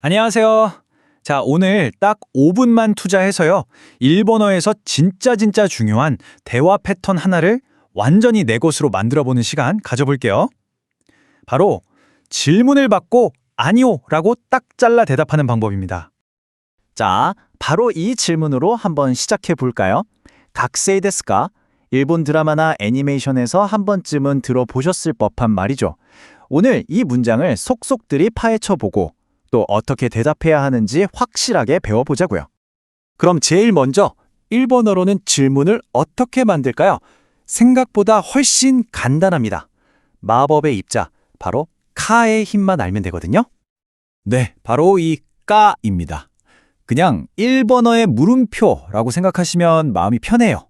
안녕하세요. 자, 오늘 딱 5분만 투자해서요. 일본어에서 진짜 진짜 중요한 대화 패턴 하나를 완전히 내 것으로 만들어 보는 시간 가져볼게요. 바로 질문을 받고 아니요 라고 딱 잘라 대답하는 방법입니다. 자, 바로 이 질문으로 한번 시작해 볼까요? 각세이 데스까? 일본 드라마나 애니메이션에서 한 번쯤은 들어보셨을 법한 말이죠. 오늘 이 문장을 속속들이 파헤쳐 보고 또 어떻게 대답해야 하는지 확실하게 배워보자고요. 그럼 제일 먼저 일본어로는 질문을 어떻게 만들까요? 생각보다 훨씬 간단합니다. 마법의 입자, 바로 카의 힘만 알면 되거든요. 네, 바로 이 까입니다. 그냥 일본어의 물음표라고 생각하시면 마음이 편해요.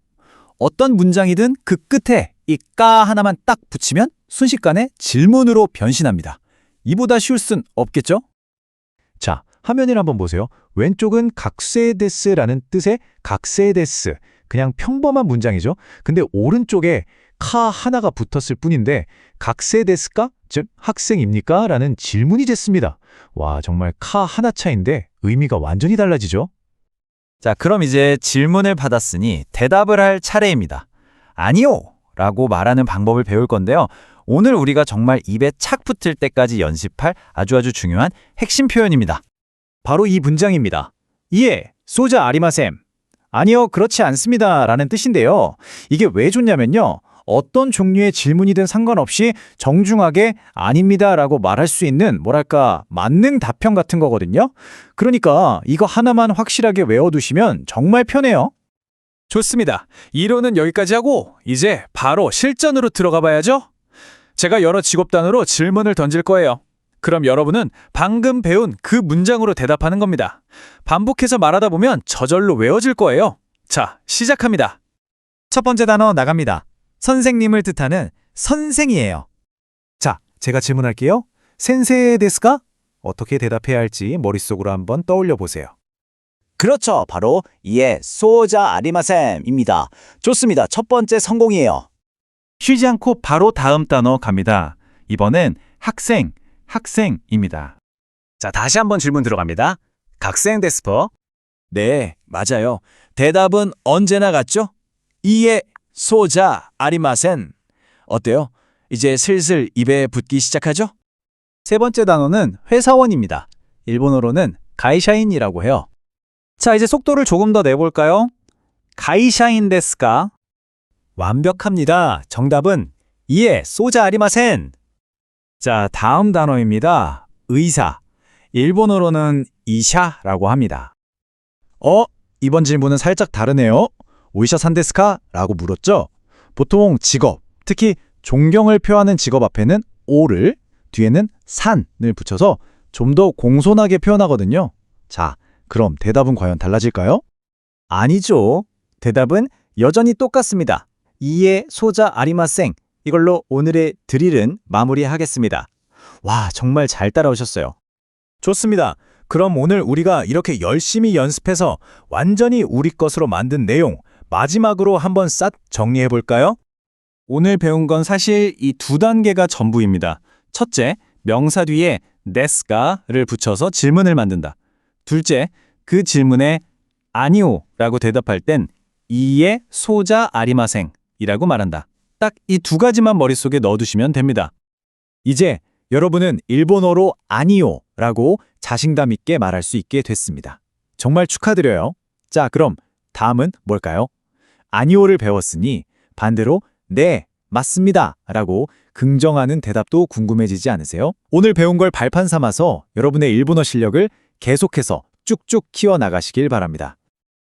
어떤 문장이든 그 끝에 이 까 하나만 딱 붙이면 순식간에 질문으로 변신합니다. 이보다 쉬울 순 없겠죠? 자, 화면을 한번 보세요. 왼쪽은 각세데스라는 뜻의 각세데스. 그냥 평범한 문장이죠. 근데 오른쪽에 카 하나가 붙었을 뿐인데 각세데스까? 즉 학생입니까? 라는 질문이 됐습니다. 와, 정말 카 하나 차인데 의미가 완전히 달라지죠. 자, 그럼 이제 질문을 받았으니 대답을 할 차례입니다. 아니요! 라고 말하는 방법을 배울 건데요. 오늘 우리가 정말 입에 착 붙을 때까지 연습할 아주 아주 중요한 핵심 표현입니다. 바로 이 문장입니다. 이에 소자 아리마셈. 아니요, 그렇지 않습니다. 라는 뜻인데요. 이게 왜 좋냐면요. 어떤 종류의 질문이든 상관없이 정중하게 아닙니다. 라고 말할 수 있는 뭐랄까 만능 답변 같은 거거든요. 그러니까 이거 하나만 확실하게 외워두시면 정말 편해요. 좋습니다. 이론은 여기까지 하고 이제 바로 실전으로 들어가 봐야죠. 제가 여러 직업단으로 질문을 던질 거예요. 그럼 여러분은 방금 배운 그 문장으로 대답하는 겁니다. 반복해서 말하다 보면 저절로 외워질 거예요. 자, 시작합니다. 첫 번째 단어 나갑니다. 선생님을 뜻하는 선생이에요. 자, 제가 질문할게요. 센세 데스까? 어떻게 대답해야 할지 머릿속으로 한번 떠올려 보세요. 그렇죠. 바로 예, 소자 아리마셈입니다. 좋습니다. 첫 번째 성공이에요. 쉬지 않고 바로 다음 단어 갑니다. 이번엔 학생, 학생입니다. 자, 다시 한번 질문 들어갑니다. 각생 데스퍼? 네, 맞아요. 대답은 언제나 같죠? 이에 소자 아리마센. 어때요? 이제 슬슬 입에 붙기 시작하죠? 세 번째 단어는 회사원입니다. 일본어로는 가이샤인이라고 해요. 자, 이제 속도를 조금 더 내볼까요? 가이샤인 데스까? 완벽합니다. 정답은 이에 소자 아리마센. 자, 다음 단어입니다. 의사. 일본어로는 이샤라고 합니다. 어? 이번 질문은 살짝 다르네요. 오이샤 산데스카? 라고 물었죠? 보통 직업, 특히 존경을 표하는 직업 앞에는 오를, 뒤에는 산을 붙여서 좀 더 공손하게 표현하거든요. 자, 그럼 대답은 과연 달라질까요? 아니죠. 대답은 여전히 똑같습니다. 이에 소자 아리마생. 이걸로 오늘의 드릴은 마무리하겠습니다. 와, 정말 잘 따라오셨어요. 좋습니다. 그럼 오늘 우리가 이렇게 열심히 연습해서 완전히 우리 것으로 만든 내용 마지막으로 한번 싹 정리해 볼까요? 오늘 배운 건 사실 이 두 단계가 전부입니다. 첫째, 명사 뒤에 데스가를 붙여서 질문을 만든다. 둘째, 그 질문에 아니오라고 대답할 땐 이에 소자 아리마생 이라고 말한다. 딱 이 두 가지만 머릿속에 넣어두시면 됩니다. 이제 여러분은 일본어로 아니오라고 자신감 있게 말할 수 있게 됐습니다. 정말 축하드려요. 자, 그럼 다음은 뭘까요? 아니오를 배웠으니 반대로 네, 맞습니다. 라고 긍정하는 대답도 궁금해지지 않으세요? 오늘 배운 걸 발판 삼아서 여러분의 일본어 실력을 계속해서 쭉쭉 키워나가시길 바랍니다.